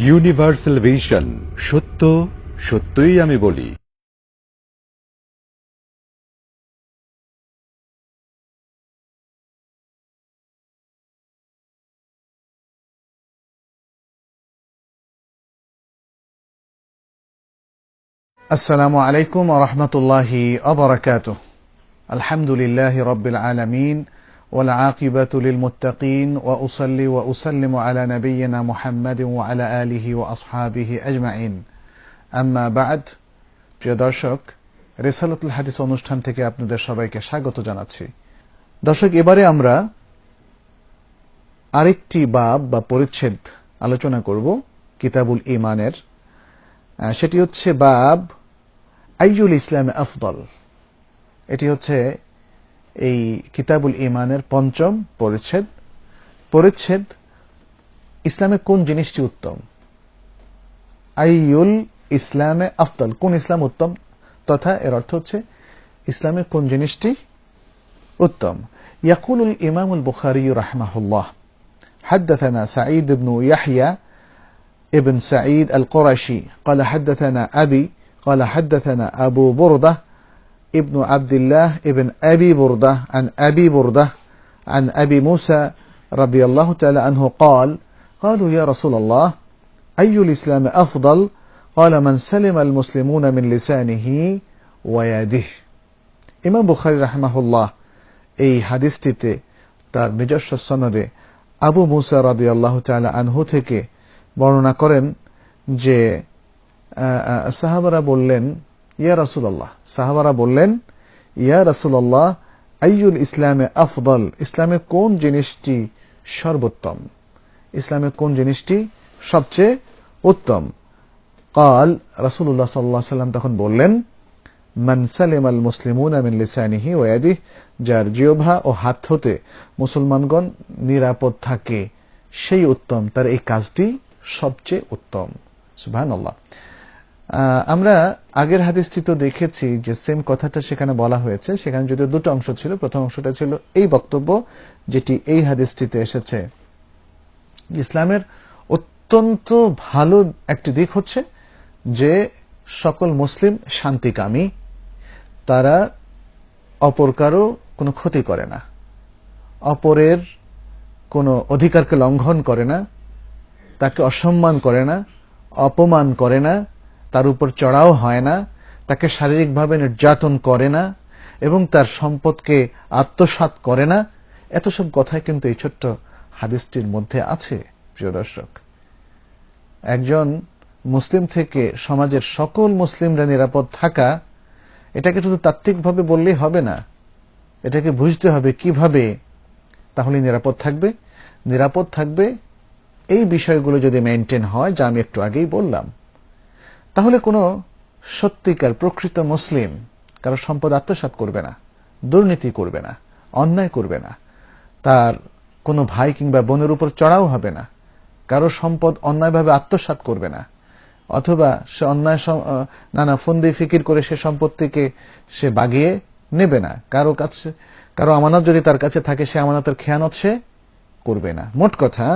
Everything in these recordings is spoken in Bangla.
ইউনিভার্সাল ভিশন সত্য সত্যই আমি বলি السلام عليكم ورحمة الله وبركاته الحمد لله رب العالمين والعاقبة للمتقين وأصلي وأسلم على نبينا محمد وعلى آله وأصحابه أجمعين أما بعد প্রিয় দর্শক রেসালাতুল হাদিস অনুষ্ঠান থেকে আপনাদের সবাইকে স্বাগত জানাচ্ছি দর্শক এবারে আমরা আরেকটি বাব বা পরিচ্ছেদ আলোচনা করব কিতাবুল ইমানের আহ, সেটি হচ্ছে বাব আইয়ুল ইসলাম আফদল এটি হচ্ছে এই কিতাবুল ইমানের পঞ্চম পরিচ্ছেদ পরিচ্ছেদ ইসলামে কোন জিনিসটি উত্তম আইয়ুল ইসলামে আফদল কোন ইসলাম উত্তম তথা এর অর্থ হচ্ছে ইসলামে কোন জিনিসটি উত্তম يقول الإمام البخاري رحمه الله حدثنا سعيد بن يحيى ابن سعيد القرشي قال حدثنا أبي قال حدثنا أبو بردة ابن عبد الله ابن أبي بردة عن أبي بردة عن أبي موسى رضي الله تعالى عنه قال قالوا يا رسول الله أي الإسلام أفضل قال من سلم المسلمون من لسانه ويده ইমাম বুখারি রাহমাহুল্লাহ এই হাদিসটিতে তার নিজস্ব সনদে আবু মুসা রাদি আল্লাহ তালা আনহু থেকে বর্ণনা করেন যে আহ, আহ, সাহাবারা বললেন ইয়া রাসুলাল্লাহ। সাহাবারা বললেন ইয়া রাসুলাল্লাহ আইয়ুল ইসলামে আফদল? ইসলামে কোন জিনিসটি সর্বোত্তম? ইসলামে কোন জিনিসটি সবচেয়ে উত্তম? কাল রাসুল্লাহ সাল্লাহ সাল্লাম তখন বললেন মান সালেম আল মুসলিমুন আমিন লিসানিহি ওয়াদিহ যার জিওভা ও হাত হতে মুসলমানগণ নিরাপদ থাকে সেই উত্তম তার এই কাজটি সবচেয়ে উত্তম। আহ, আমরা আগের হাদিসটি তো দেখেছি যে সেম কথাটা সেখানে বলা হয়েছে। সেখানে যদিও দুটো অংশ ছিল, প্রথম অংশটা ছিল এই বক্তব্য যেটি এই হাদিসটিতে এসেছে। ইসলামের অত্যন্ত ভালো একটি দিক হচ্ছে যে সকল মুসলিম শান্তিকামী, তারা অপর কারও কোনো ক্ষতি করে না, অপরের কোনো অধিকারকে লঙ্ঘন করে না, তাকে অসম্মান করে না, অপমান করে না তার উপর চড়াও হয় না, তাকে শারীরিকভাবে নির্যাতন করে না এবং তার সম্পদকে আত্মসাৎ করে না। এত সব কথাই কিন্তু এই ছোট্ট হাদিসটির মধ্যে আছে, প্রিয় দর্শক। একজন মুসলিম থেকে সমাজের সকল মুসলিমরা নিরাপদ থাকা, এটাকে শুধু তাত্ত্বিকভাবে বললেই হবে না, এটাকে বুঝতে হবে কীভাবে তাহলে নিরাপদ থাকবে। নিরাপদ থাকবে এই বিষয়গুলো যদি মেনটেন হয়, যা আমি একটু আগেই বললাম তাহলে কোনো সত্যিকার প্রকৃত মুসলিম কারও সম্পদ আত্মসাৎ করবে না, দুর্নীতি করবে না, অন্যায় করবে না, তার কোনো ভাই কিংবা বোনের উপর চড়াও হবে না, কারও সম্পদ অন্যায়ভাবে আত্মসাৎ করবে না, অথবা সে অন্যায় নানা ফন্দি ফিকির করে সে সম্পত্তিকে সে বাগিয়ে নেবে না। কারও কাছে, কারও আমানত যদি তার কাছে থাকে, সে আমানতের খেয়ানত সে করবে না। মোট কথা,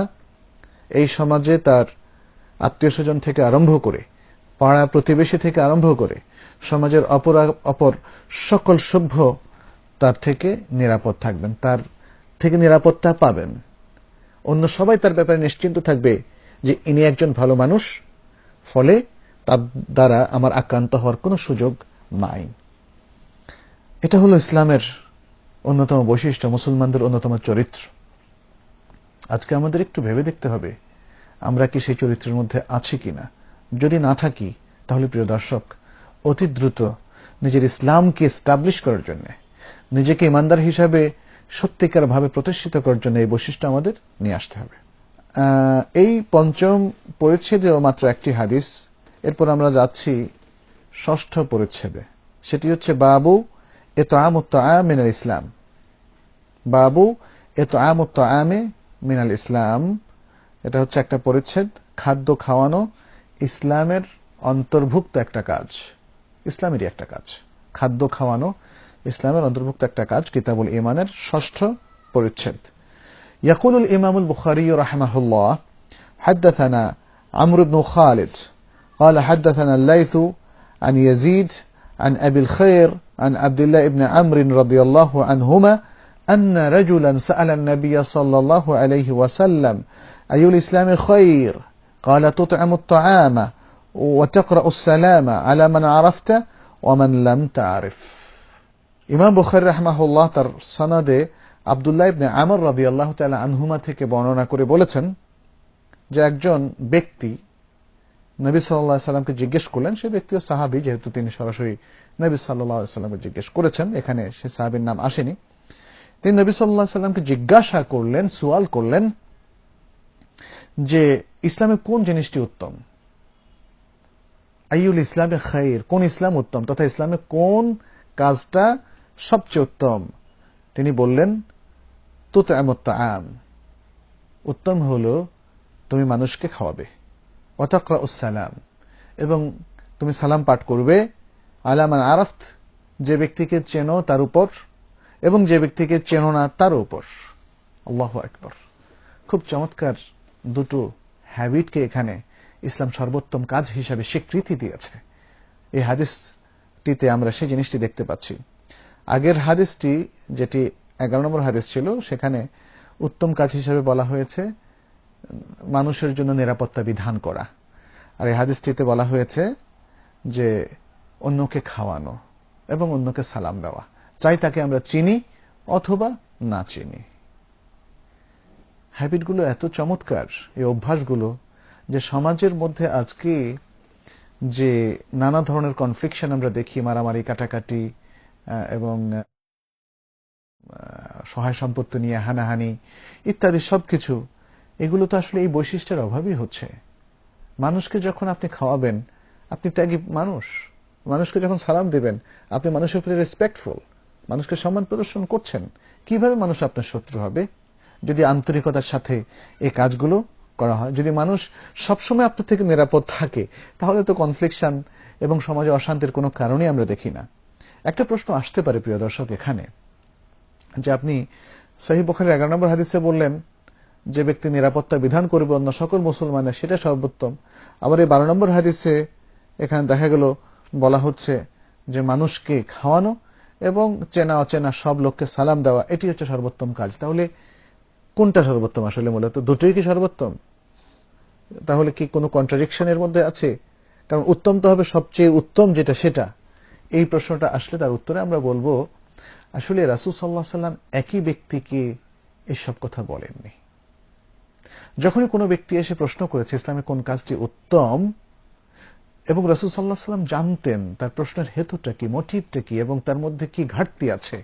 এই সমাজে তার আত্মীয় স্বজন থেকে আরম্ভ করে পাড়া প্রতিবেশী থেকে আরম্ভ করে সমাজের অপর অপর সকল সভ্য তার থেকে নিরাপদ থাকবেন, তার থেকে নিরাপত্তা পাবেন। অন্য সবাই তার ব্যাপারে নিশ্চিন্ত থাকবে যে ইনি একজন ভালো মানুষ, ফলে তার দ্বারা আমার আক্রান্ত হওয়ার কোনো সুযোগ নাই। এটা হলো ইসলামের অন্যতম বৈশিষ্ট্য, মুসলমানদের অন্যতম চরিত্র। আজকে আমাদের একটু ভেবে দেখতে হবে, আমরা কি সেই চরিত্রের মধ্যে আছি কিনা। যদি না থাকি, তাহলে প্রিয় দর্শক, অতি দ্রুত নিজের ইসলামকে এস্টাবলিশ করার জন্য, নিজেকে ইমানদার হিসাবে সত্যিকার ভাবে প্রতিষ্ঠিত করার জন্য এই বৈশিষ্ট্য আমাদের নিয়ে আসতে হবে। এই পঞ্চম পরিচ্ছেদেও মাত্র একটি হাদিস। এরপর আমরা যাচ্ছি ষষ্ঠ পরিচ্ছেদে। সেটি হচ্ছে বাবু এ তো মিনাল ইসলাম। বাবু এ তো আমে মিনাল ইসলাম। এটা হচ্ছে একটা পরিচ্ছেদ, খাদ্য, খাওয়ানো ইসলামের অন্তর্ভুক্ত একটা কাজ ইসলামেরই একটা কাজ খাদ্য খাওয়ানো ইসলামের অন্তর্ভুক্ত একটা কাজ কিতাবুল ইমানের ষষ্ঠ পরিচ্ছেদ يقول الإمام البخاري رحمه الله حدثنا عمرو بن خالد قال حدثنا الليث عن يزيد عن أبي الخير عن عبد الله بن عمرو رضي الله عنهما أن رجلا سأل النبي صلى الله عليه وسلم أي الإسلام خير قال تطعم الطعام وتقرأ السلام على من عرفت ومن لم تعرف ইমাম বুখারি রাহমাহুল্লাহ তার সনাদে আবদুল্লাহ ইবনে আমর রাদিয়াল্লাহু তাআলা আনহুমা থেকে বর্ণনা করে বলেছেন যে একজন ব্যক্তি নবী সাল্লাল্লাহু আলাইহি সাল্লামকে জিজ্ঞেস করলেন সে ব্যক্তিও সাহাবী যেহেতু তিনি সরাসরি নবী সাল্লাল্লাহু আলাইহি সাল্লামকে জিজ্ঞেস করেছেন এখানে সে সাহাবীর নাম আসেনি তিনি নবী সাল্লাল্লাহু আলাইহি সাল্লামকে জিজ্ঞাসা করলেন সুয়াল করলেন যে ইসলামে কোন জিনিসটি উত্তম? আইউল ইসলামে খাইর, কোন ইসলাম উত্তম তথা ইসলামে কোন কাজটা সবচেয়ে উত্তম? তিনি বললেন তুত আম উত্তম হলো তুমি মানুষকে খাওয়াবে। উসালাম এবং তুমি সালাম পাঠ করবে। আলামান আরাফত, যে ব্যক্তিকে চেনো তার উপর এবং যে ব্যক্তিকে চেনো না তার উপর। আল্লাহ একবার খুব চমৎকার দুটো হ্যাবিটকে এখানে ইসলাম সর্বোত্তম কাজ হিসাবে স্বীকৃতি দিয়েছে। এই হাদিসটিতে আমরা সেই জিনিসটি দেখতে পাচ্ছি। আগের হাদিসটি, যেটি এগারো নম্বর হাদিস ছিল, সেখানে উত্তম কাজ হিসাবে বলা হয়েছে, মানুষের জন্য নিরাপত্তা বিধান করা। আর এই হাদিসটিতে বলা হয়েছে যে অন্যকে খাওয়ানো এবং অন্যকে সালাম দেওয়া। চাই তাকে আমরা চিনি অথবা না চিনি। হ্যাবিটগুলো এত চমৎকার, এই অভ্যাসগুলো, যে সমাজের মধ্যে আজকে যে নানা ধরনের কনফ্লিকশন আমরা দেখি, মারামারি, কাটাকাটি এবং সহায় সম্পত্তি নিয়ে হানাহানি ইত্যাদি সবকিছু, এগুলো তো আসলে এই বৈশিষ্ট্যের অভাবই হচ্ছে। মানুষকে যখন আপনি খাওয়াবেন, আপনি ত্যাগী মানুষ। মানুষকে যখন সালাম দেবেন, আপনি মানুষের উপরে রেসপেক্টফুল মানুষকে সম্মান প্রদর্শন করছেন, কীভাবে মানুষ আপনার শত্রু হবে? যদি আন্তরিকতার সাথে এই কাজগুলো করা হয়। যদি মানুষ সবসময় আপনার থেকে নিরাপদ থাকে, তাহলে তো কনফ্লিকশন এবং সমাজে অশান্তির কোনো কারণই আমরা দেখি না। একটা প্রশ্ন আসতে পারে, প্রিয় দর্শক, এখানে। যে আপনি সহি বখারের এগারো নম্বর হাদিসে বললেন, যে ব্যক্তি নিরাপত্তা বিধান করবে অন্য সকল মুসলমানের, সেটা সর্বোত্তম। আবার এই বারো নম্বর হাদিসে এখানে দেখা গেল, বলা হচ্ছে যে মানুষকে খাওয়ানো এবং চেনা অচেনা সব লোককে সালাম দেওয়া, এটি হচ্ছে সর্বোত্তম কাজ। তাহলে কোনটা সর্বোত্তম আসলে মূলত? দুটোই কি সর্বোত্তম? তাহলে কি কোনো কন্ট্রাডিকশনের মধ্যে আছে? কারণ উত্তম তো হবে সবচেয়ে উত্তম যেটা সেটা। এই প্রশ্নটা আসলে তার উত্তরে আমরা বলব, আসলে রাসুল সাল্লাহ সাল্লাম একই ব্যক্তিকে এসব কথা বলেননি। যখনই কোনো ব্যক্তি এসে প্রশ্ন করেছে ইসলামের কোন কাজটি উত্তম, এবং রসুল সাল্লাহ সাল্লাম জানতেন তার প্রশ্নের হেতুটা কি মোটিভটা কি, এবং তার মধ্যে কি ঘাটতি আছে,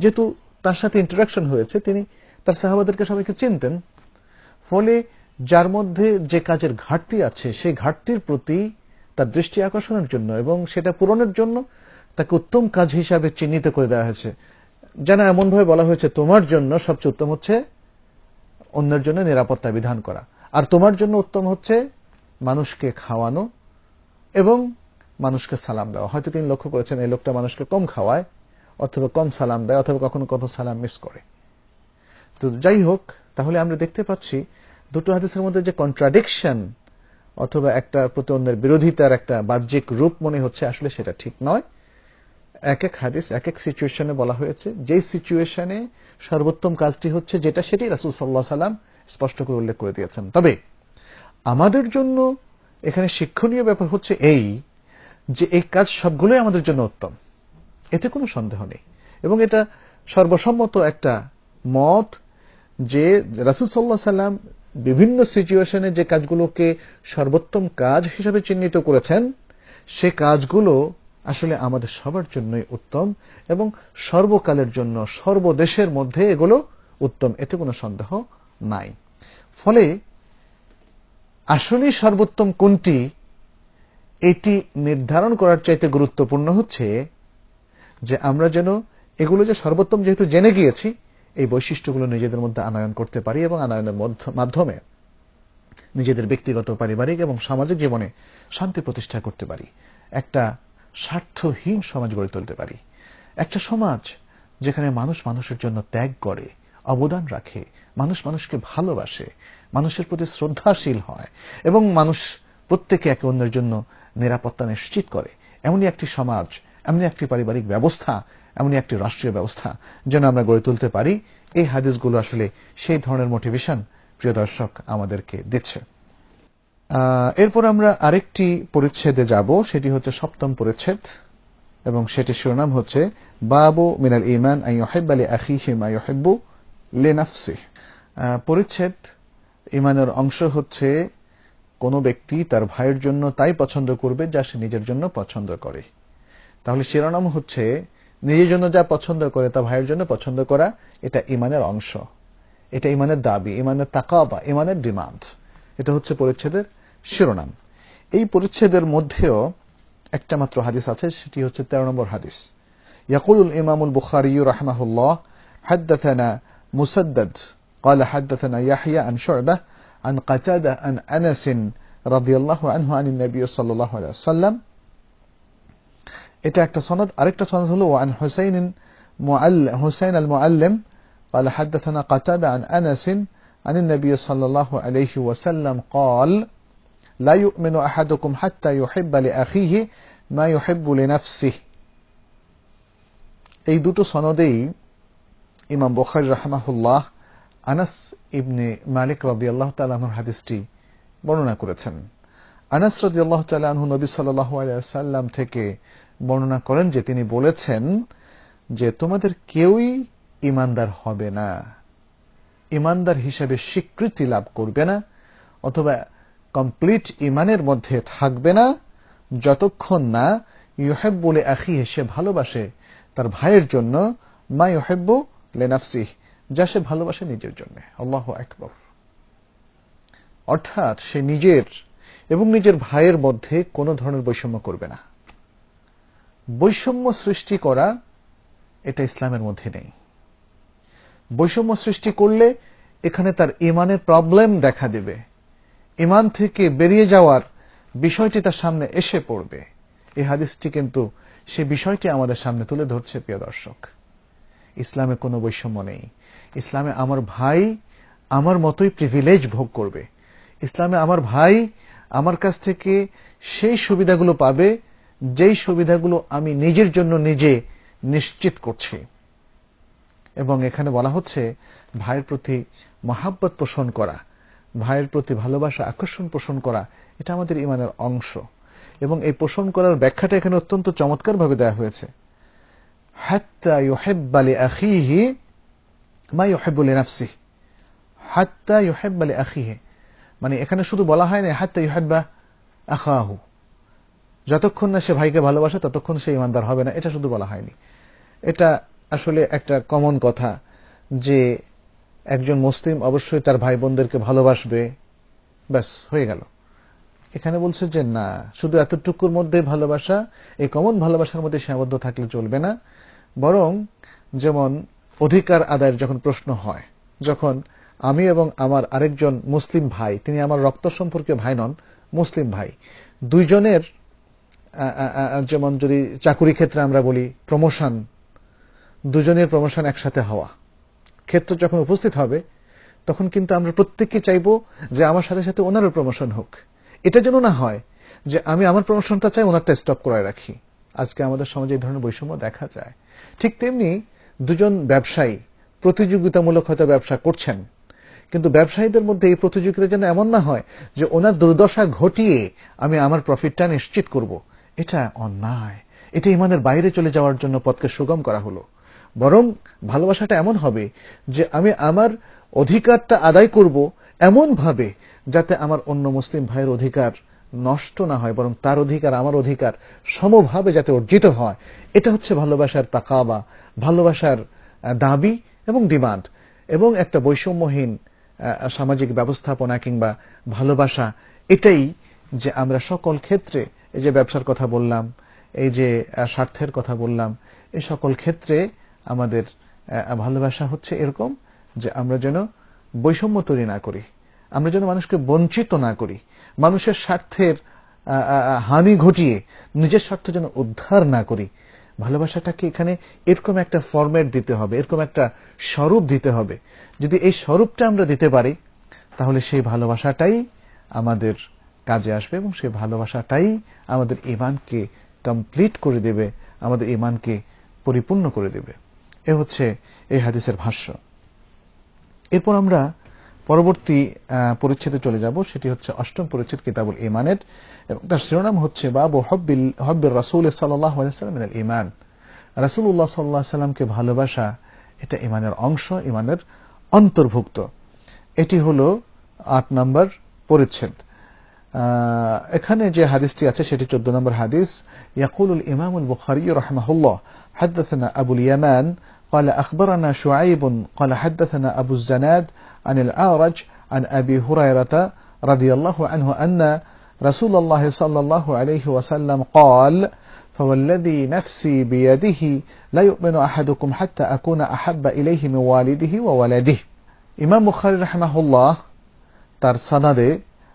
যেহেতু তার সাথে ইন্টারাকশন হয়েছে, তিনি তার সাহাবাদেরকে সবাইকে চিনতেন। ফলে যার মধ্যে যে কাজের ঘাটতি আছে সেই ঘাটতির প্রতি তার দৃষ্টি আকর্ষণের জন্য এবং সেটা পূরণের জন্য তাকে উত্তম কাজ হিসাবে চিহ্নিত করে দেওয়া হয়েছে। যেন এমনভাবে বলা হয়েছে, তোমার জন্য সবচেয়ে উত্তম হচ্ছে অন্যের জন্য নিরাপত্তা বিধান করা। আর তোমার জন্য উত্তম হচ্ছে মানুষকে খাওয়ানো এবং মানুষকে সালাম দেওয়া। হয়তো তিনি লক্ষ্য করেছেন, এই লোকটা মানুষকে কম খাওয়ায় অথবা কম সালাম দেয় অথবা কখনো কখনো সালাম মিস করে। তো যাই হোক তাহলে আমরা দেখতে পাচ্ছি দুটো হাদিসের মধ্যে যে কন্ট্রাডিকশন অথবা একটা প্রতি অন্যের বিরোধিতার একটা বাহ্যিক রূপ মনে হচ্ছে, আসলে সেটা ঠিক নয়। এক এক হাদিস, এক এক সিচুয়েশনে বলা হয়েছে, যেই সিচুয়েশনে সর্বোত্তম কাজটি হচ্ছে যেটা সেটি রাসুল সাল্লাহ সাল্লাম স্পষ্ট করে উল্লেখ করে দিয়েছেন। তবে আমাদের জন্য এখানে শিক্ষণীয় ব্যাপার হচ্ছে এই যে এই কাজ সবগুলোই আমাদের জন্য উত্তম। এতে কোনো সন্দেহ নেই। এবং এটা সর্বসম্মত একটা মত যে রাসুল সাল্লাহ সাল্লাম বিভিন্ন সিচুয়েশনে যে কাজগুলোকে সর্বোত্তম কাজ হিসাবে চিহ্নিত করেছেন, সে কাজগুলো আসলে আমাদের সবার জন্যই উত্তম এবং সর্বকালের জন্য সর্বদেশের মধ্যে এগুলো উত্তম, এতে কোনো সন্দেহ নাই। ফলে আসলে সর্বোত্তম কোনটি? এটি নির্ধারণ করার চাইতে গুরুত্বপূর্ণ হচ্ছে যে আমরা যেন এগুলো যে সর্বোত্তম যেহেতু জেনে গিয়েছি এই বৈশিষ্ট্যগুলো নিজেদের মধ্যে আনয়ন করতে পারি এবং আনয়নের মাধ্যমে নিজেদের ব্যক্তিগত, পারিবারিক এবং সামাজিক জীবনে শান্তি প্রতিষ্ঠা করতে পারি। একটা স্বার্থহীন সমাজ গড়ে তুলতে পারি। একটা সমাজ যেখানে মানুষ মানুষের জন্য ত্যাগ করে, অবদান রাখে, মানুষ মানুষকে ভালোবাসে, মানুষের প্রতি শ্রদ্ধাশীল হয় এবং মানুষ প্রত্যেকে একে অন্যের জন্য নিরাপত্তা নিশ্চিত করে। এমনই একটি সমাজ এমনই একটি পারিবারিক ব্যবস্থা, এমনই একটি রাষ্ট্রীয় ব্যবস্থা যেন আমরা গড়ে তুলতে পারি। এই হাদিসগুলো আসলে সেই ধরনের মোটিভেশন প্রিয় দর্শক আমাদেরকে দিচ্ছে। এরপর আমরা আরেকটি পরিচ্ছেদে যাব, সেটি হচ্ছে সপ্তম পরিচ্ছেদ, এবং সেটির শিরোনাম হচ্ছে, বাবু মিনাল ইমান আই ইউহিব আলী আখিহি মা ইউহিব্বু লিনাফসি পরিচ্ছেদ ইমানের অংশ হচ্ছে, কোনো ব্যক্তি তার ভাইয়ের জন্য তাই পছন্দ করবে যা সে নিজের জন্য পছন্দ করে। তাহলে শিরোনাম হচ্ছে নিজের জন্য যা পছন্দ করে তা ভাইয়ের জন্য পছন্দ করা এটা ইমানের অংশ এটা ইমানের দাবি ইমানের তাকাবা ইমানের ডিমান্ড এটা হচ্ছে পরিচ্ছেদের শিরোনাম এই পরিচ্ছেদের মধ্যেও একটা মাত্র হাদিস আছে সেটি হচ্ছে তেরো নম্বর হাদিস يقول الإمام البخاري رحمه الله حدثنا مسدد قال حدثنا يحيى عن شعبة عن قتادة عن أنس رضي الله عنه عن النبي صلى الله عليه وسلم এটা একটা সনদ আরেকটা সনদ হলো عن حسين معلم حسين المعلم قال حدثنا قتادة عن أنس عن النبي صلى الله عليه وسلم قال لا يؤمن أحدكم حتى يحب لأخيه ما يحب لنفسه এই দুটো সনদেই ইমাম বখারি রাহমাহুল্লাহ আনাস ইবনে মালিক রদিয়াল্লাহ তালাহুর হাদিসটি বর্ণনা করেছেন আনাস রদিয়াল্লাহ তালাহু নবী সাল্লাহ সাল্লাম থেকে বর্ণনা করেন যে তিনি বলেছেন যে তোমাদের কেউই ইমানদার হবে না। ইমানদার হিসেবে স্বীকৃতি লাভ করবে না, অথবা কমপ্লিট ইমানের মধ্যে থাকবে না, যতক্ষণ না ইউহেব বলে আখি সে ভালোবাসে তার ভাইয়ের জন্য, মা ইউহেব্বু লেনাফসিহ, যা সে ভালোবাসে নিজের জন্য। আল্লাহ একবার অর্থাৎ সে নিজের এবং নিজের ভাইয়ের মধ্যে কোনো ধরনের বৈষম্য করবে না। বৈষম্য সৃষ্টি করা এটা ইসলামের মধ্যে নেই। বৈষম্য সৃষ্টি করলে এখানে তার ইমানের প্রবলেম দেখা দেবে। ইমান থেকে বেরিয়ে যাওয়ার বিষয়টি তার সামনে এসে পড়বে। এই হাদিসটি কিন্তু সে বিষয়টি আমাদের সামনে তুলে ধরছে, প্রিয় দর্শক। ইসলামে কোনো বৈষম্য নেই। ইসলামে আমার ভাই আমার মতোই প্রিভিলেজ ভোগ করবে। ইসলামে আমার ভাই আমার কাছ থেকে সেই সুবিধাগুলো পাবে, যেই সুবিধাগুলো আমি নিজের জন্য নিজে নিশ্চিত করছি। এবং এখানে বলা হচ্ছে, ভাইয়ের প্রতি মহাব্বত পোষণ করা, ভাইয়ের প্রতি ভালোবাসা আকর্ষণ পোষণ করা, এটা আমাদের ইমানের অংশ। এবং এই পোষণ করার ব্যাখ্যাটা এখানে অত্যন্ত চমৎকারভাবে দেওয়া হয়েছে। হাত্তা ইউহেব্বা লিআখিহি মা ইউহেব্বু লিনাফসিহি হাত্তা লিআখিহি মানে এখানে শুধু বলা হয় না, হাত্তা ইউহেব্বা আখাহু। যতক্ষণ না সে ভাইকে ভালোবাসে, ততক্ষণ সে ইমানদার হবে না, এটা শুধু বলা হয়নি। এটা আসলে একটা কমন কথা যে একজন মুসলিম অবশ্যই তার ভাই বোনদেরকে ভালোবাসবে। ব্যাস, হয়ে গেল। এখানে বলছে যে না, শুধু এতটুকুর মধ্যে ভালোবাসা, এই কমন ভালোবাসার মধ্যে সীমাবদ্ধ থাকলে চলবে না। বরং যেমন অধিকার আদায়ের যখন প্রশ্ন হয়, যখন আমি এবং আমার আরেকজন মুসলিম ভাই, তিনি আমার রক্ত সম্পর্কে ভাই নন, মুসলিম ভাই। দুইজনের যেমন যদি চাকুরি ক্ষেত্রে আমরা বলি প্রমোশন, দুজনের প্রমোশন একসাথে হওয়া। ক্ষেত্র যখন উপস্থিত হবে, তখন কিন্তু আমরা প্রত্যেককে চাইব যে আমার সাথে সাথে ওনারও প্রমোশন হোক। এটা যেন না হয় যে আমি আমার প্রমোশনটা চাই, ওনারটা স্টপ করে রাখি। আজকে আমাদের সমাজে এই ধরনের বৈষম্য দেখা যায়। ঠিক তেমনি দুজন ব্যবসায়ী প্রতিযোগিতামূলক হয়তো ব্যবসা করছেন কিন্তু ব্যবসায়ীদের মধ্যে এই প্রতিযোগিতা যেন এমন না হয় যে ওনার দুর্দশা ঘটিয়ে আমি আমার প্রফিটটা নিশ্চিত করব। এটা অন্যায়। এটা ইমানের বাইরে চলে যাওয়ার জন্য পথকে সুগম করা হলো। বরং ভালোবাসাটা এমন হবে যে আমি আমার অধিকারটা আদায় করব এমন ভাবে যাতে আমার অন্য মুসলিম ভাইয়ের অধিকার নষ্ট না হয়, বরং তার অধিকার, আমার অধিকার সমভাবে যাতে অর্জিত হয়। এটা হচ্ছে ভালোবাসার তাকাবা ভালোবাসার দাবি এবং ডিমান্ড এবং একটা বৈষম্যহীন সামাজিক ব্যবস্থাপনা কিংবা ভালোবাসা, এটাই যে আমরা সকল ক্ষেত্রে, এই যে ব্যবসার কথা বললাম, এই যে স্বার্থের কথা বললাম, এই সকল ক্ষেত্রে আমাদের ভালোবাসা হচ্ছে এরকম যে আমরা যেন বৈষম্য তৈরি না করি, আমরা যেন মানুষকে বঞ্চিত না করি, মানুষের স্বার্থের হানি ঘটিয়ে নিজের স্বার্থ যেন উদ্ধার না করি ভালোবাসাটাকে এখানে এরকম একটা ফরম্যাট দিতে হবে, এরকম একটা স্বরূপ দিতে হবে। যদি এই স্বরূপটা আমরা দিতে পারি, তাহলে সেই ভালোবাসাটাই আমাদের কাজে আসবে এবং সেই ভালোবাসাটাই আমাদের ইমানকে কমপ্লিট করে দেবে, আমাদের ইমানকে পরিপূর্ণ করে দেবে। এ হচ্ছে এই হাদিসের ভাষ্য। এরপর আমরা পরবর্তী পরিচ্ছেদে চলে যাব। সেটি হচ্ছে অষ্টম পরিচ্ছেদ কিতাবুল ইমানের এবং তার শিরোনাম হচ্ছে বাবু হব্বিল, হব্বির রাসুল সাল্লাহ ইমান রাসুল্লাহ সাল্লাহ সাল্লামকে ভালোবাসা এটা ইমানের অংশ ইমানের অন্তর্ভুক্ত। এটি হল আট নম্বর পরিচ্ছেদ। এখানে যে হাদিসটি আছে সেটি চোদ্দ নম্বর হাদিস ইয়াকুলুল ইমামুল বুখারী রহমাহুল্লাহ حدثنا أبو اليمان قال أخبرنا شعيب قال حدثنا أبو الزناد عن الأعرج عن أبي هريرة رضي الله عنه أن رسول الله صلى الله عليه وسلم قال فوالذي نفسي بيده لا يؤمن أحدكم حتى أكون أحب إليه من والده وولده ইমাম বুখারী রাহমাহুল্লাহ তার সানাদে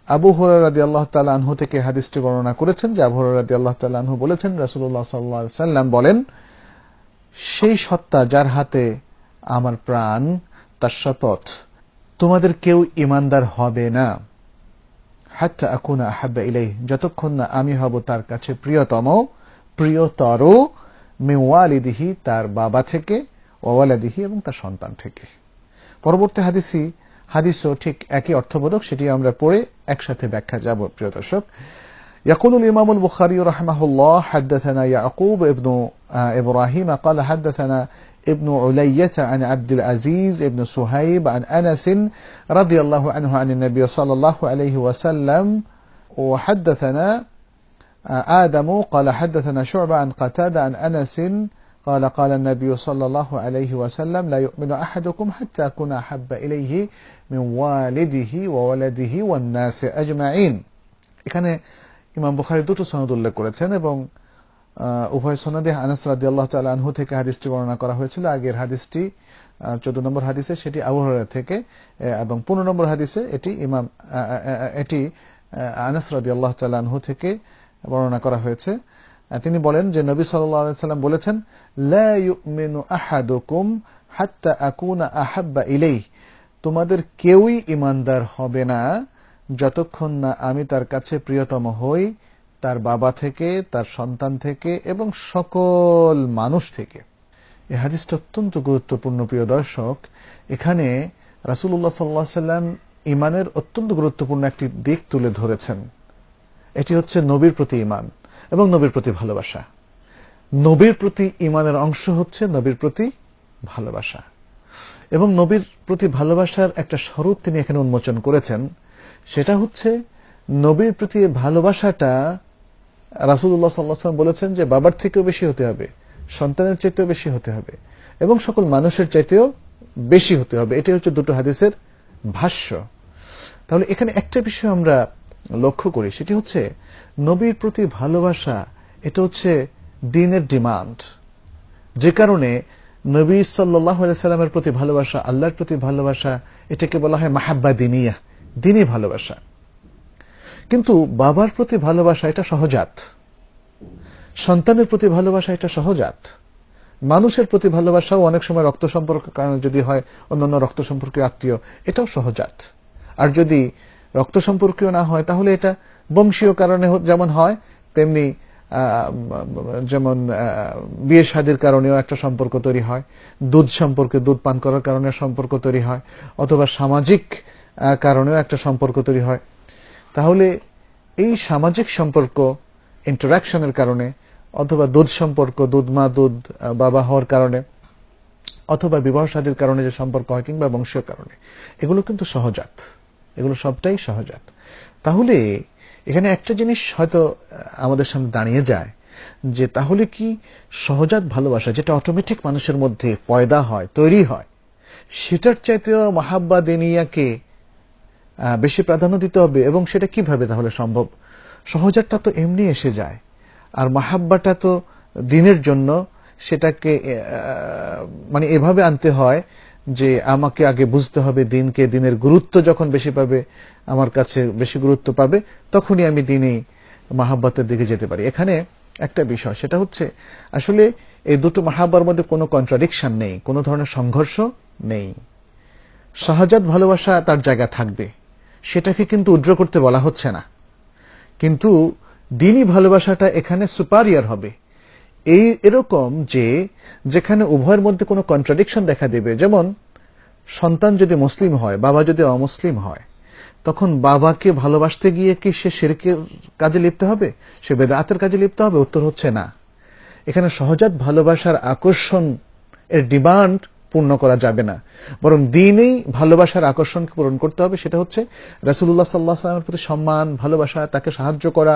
আবু হুরায়রা রাদিয়াল্লাহু তাআলা থেকে হাদিসটি বর্ণনা করেছেন যে আবু হুরায়রা রাদিয়াল্লাহু তাআলা বলেছেন সাল্লাল্লাহু সাল্লাম বলেন, সেই সত্তা যার হাতে আমার প্রাণ, তার শপথ, তোমাদের কেউ ইমানদার হবে না। হাত্তা আকুনা আহাব্বা ইলাই যতক্ষণ না আমি হব তার কাছে প্রিয়তম, প্রিয়তর মেওয়ালিদিহি তার বাবা থেকে ওয়ালাদিহি এবং তার সন্তান থেকে। পরবর্তী হাদিসি হাদিসও ঠিক একই অর্থবোধক সেটি আমরা পড়ে একসাথে ব্যাখ্যা যাব প্রিয় দর্শক يقول الإمام البخاري رحمه الله حدثنا يعقوب ابن آه، إبراهيم قال حدثنا ابن علية عن عبد العزيز ابن سهيب عن أنس رضي الله عنه عن النبي صلى الله عليه وسلم وحدثنا آه، آدم قال حدثنا شعبة عن قتادة عن أنس قال قال النبي صلى الله عليه وسلم لا يؤمن أحدكم حتى أكون أحب إليه من والده وولده والناس أجمعين এখানে ইমাম বুখারী দুটো সনদ উল্লেখ করেছেন এবং আহ, উভয় সনদে আনাস রাদিয়াল্লাহু তাআলা আনহু থেকে হাদিসটি বর্ণনা করা হয়েছিল আগের হাদিসটি চোদ্দ নম্বর হাদিসে সেটি আবু হুরায়রা থেকে এ, এবং পনেরো নম্বর হাদিসে এটি ইমাম আহ, আহ, এটি আহ, আনাস রাদিয়াল্লাহু তাআলা আনহু থেকে বর্ণনা করা হয়েছে আহ, তিনি বলেন যে নবী সাল্লাম বলেছেন হাত্তা আহাব্বা ইলাইহি। তোমাদের কেউই ইমানদার হবে না যতক্ষণ না আমি তার কাছে প্রিয়তম হই, তার বাবা থেকে, তার সন্তান থেকে এবং সকল মানুষ থেকে। এ হাদিসটা অত্যন্ত গুরুত্বপূর্ণ, প্রিয় দর্শক। এখানে রাসুল্লাহ সাল্লাহ সাল্লাম ইমানের অত্যন্ত গুরুত্বপূর্ণ একটি দিক তুলে ধরেছেন। এটি হচ্ছে নবীর প্রতি ইমান এবং নবীর প্রতি ভালোবাসা। নবীর প্রতি ইমানের অংশ হচ্ছে নবীর প্রতি ভালোবাসা। এবং নবীর প্রতি ভালোবাসার একটা স্বরূপ তিনি এখানে উন্মোচন করেছেন, সেটা হচ্ছে নবীর প্রতি ভালোবাসাটা রাসুল্লাহ সাল্লাম বলেছেন যে বাবার থেকেও বেশি হতে হবে, সন্তানের চাইতেও বেশি হতে হবে এবং সকল মানুষের চাইতেও বেশি হতে হবে। এটি হচ্ছে দুটো হাদিসের ভাষ্য। তাহলে এখানে একটা বিষয় আমরা লক্ষ্য করি, সেটি হচ্ছে নবীর প্রতি ভালোবাসা, এটা হচ্ছে দিনের ডিমান্ড। যে কারণে নবী সাল্লাহ সাল্লামের প্রতি ভালোবাসা, আল্লাহর প্রতি ভালোবাসা, এটাকে বলা হয় মাহাব্বা দিনিয়া দিনই ভালোবাসা। কিন্তু বাবার প্রতি ভালোবাসা এটা সহজাত। সন্তানের প্রতি ভালোবাসা এটা সহজাত। মানুষের প্রতি ভালোবাসাও অনেক সময় রক্ত সম্পর্ক যদি হয়, অন্যান্য রক্ত সম্পর্কীয় আত্মীয়, এটাও সহজাত। আর যদি রক্ত সম্পর্কীয় না হয়, তাহলে এটা বংশীয় কারণে যেমন হয়, তেমনি যেমন বিয়ে শাদির কারণেও একটা সম্পর্ক তৈরি হয়, দুধ সম্পর্কে দুধ পান করার কারণে সম্পর্ক তৈরি হয়, অথবা সামাজিক কারণেও একটা সম্পর্ক তৈরি হয়। তাহলে এই সামাজিক সম্পর্ক ইন্টারাকশনের কারণে, অথবা দুধ সম্পর্ক, দুধ মা, দুধ বাবা হওয়ার কারণে, অথবা বিবাহ সাদীর কারণে যে সম্পর্ক হয় কিংবা বংশীয় কারণে, এগুলো কিন্তু সহজাত। এগুলো সবটাই সহজাত। তাহলে এখানে একটা জিনিস হয়তো আমাদের সামনে দাঁড়িয়ে যায় যে তাহলে কি সহজাত ভালোবাসা যেটা অটোমেটিক মানুষের মধ্যে পয়দা হয়, তৈরি হয়, সেটার চাইতেও মাহাব্বা দেনিয়াকে বেশি প্রাধান্য দিতে হবে এবং সেটা কীভাবে তাহলে সম্ভব? সহজাতটা তো এমনি এসে যায়, আর মাহাব্বাটা তো দিনের জন্য সেটাকে মানে এভাবে আনতে হয় যে আমাকে আগে বুঝতে হবে দিনকে, দিনের গুরুত্ব যখন বেশি পাবে, আমার কাছে বেশি গুরুত্ব পাবে, তখনই আমি দিনে মাহাব্বাতের দিকে যেতে পারি। এখানে একটা বিষয়, সেটা হচ্ছে আসলে এই দুটো মাহাব্বার মধ্যে কোনো কন্ট্রাডিকশন নেই, কোনো ধরনের সংঘর্ষ নেই। সহজাত ভালোবাসা তার জায়গা থাকবে, সেটাকে কিন্তু উড্র করতে বলা হচ্ছে না। কিন্তু দিনই ভালোবাসাটা এখানে সুপারিয়ার হবে। এই এরকম যে যেখানে উভয়ের মধ্যে কোনো কন্ট্রাডিকশন দেখা দেবে, যেমন সন্তান যদি মুসলিম হয়, বাবা যদি অমুসলিম হয়, তখন বাবাকে ভালোবাসতে গিয়ে কি সে শেরকের কাজে লিপ্ত হবে? সে বেদাতের কাজে লিপ্ত হবে? উত্তর হচ্ছে না। এখানে সহজাত ভালোবাসার আকর্ষণ এর ডিমান্ড পূর্ণ করা যাবে না। বরং দিনেই ভালোবাসার আকর্ষণকে পূরণ করতে হবে, সেটা হচ্ছে রাসুল্লাহ সাল্লাহ সাল্লামের প্রতি সম্মান, ভালোবাসা, তাকে সাহায্য করা,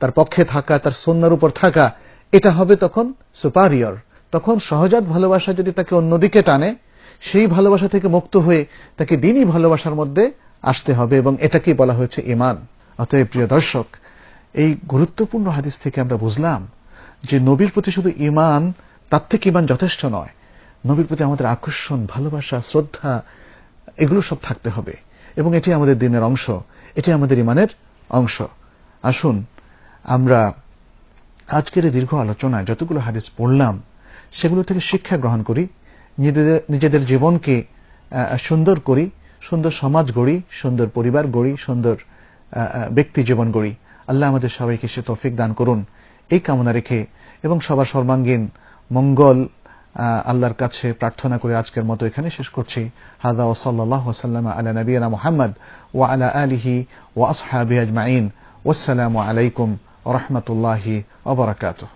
তার পক্ষে থাকা, তার সন্ন্যার উপর থাকা এটা হবে তখন সুপারিয়র তখন সহজাত ভালোবাসা যদি তাকে অন্যদিকে টানে, সেই ভালোবাসা থেকে মুক্ত হয়ে তাকে দিনই ভালোবাসার মধ্যে আসতে হবে এবং এটাকেই বলা হয়েছে ইমান অতএব প্রিয় দর্শক, এই গুরুত্বপূর্ণ হাদিস থেকে আমরা বুঝলাম যে নবীর প্রতি শুধু ইমান তার থেকে ইমান যথেষ্ট নয়। নবীর প্রতি আমাদের আকর্ষণ, ভালোবাসা, শ্রদ্ধা, এগুলো সব থাকতে হবে এবং এটি আমাদের দিনের অংশ, এটি আমাদের ইমানের অংশ। আসুন, আমরা আজকের এই দীর্ঘ আলোচনায় যতগুলো হাদিস পড়লাম, সেগুলো থেকে শিক্ষা গ্রহণ করি, নিজেদের নিজেদের জীবনকে সুন্দর করি, সুন্দর সমাজ গড়ি, সুন্দর পরিবার গড়ি, সুন্দর ব্যক্তি জীবন গড়ি। আল্লাহ আমাদের সবাইকে সে তৌফিক দান করুন। এই কামনা রেখে এবং সবার সর্বাঙ্গীন মঙ্গল আল্লাহর কাছে প্রার্থনা করে আজকের মতো এখানে শেষ করছি। হাজা ও সাল্লাহ সাল্লাম আলা নবীনা মোহাম্মদ ওয়া আলা আলিহি ওয়া আসহাবি আজমাইন। ওয়াসসালামু আলাইকুম ওরহমতুল্লাহি وبركاته.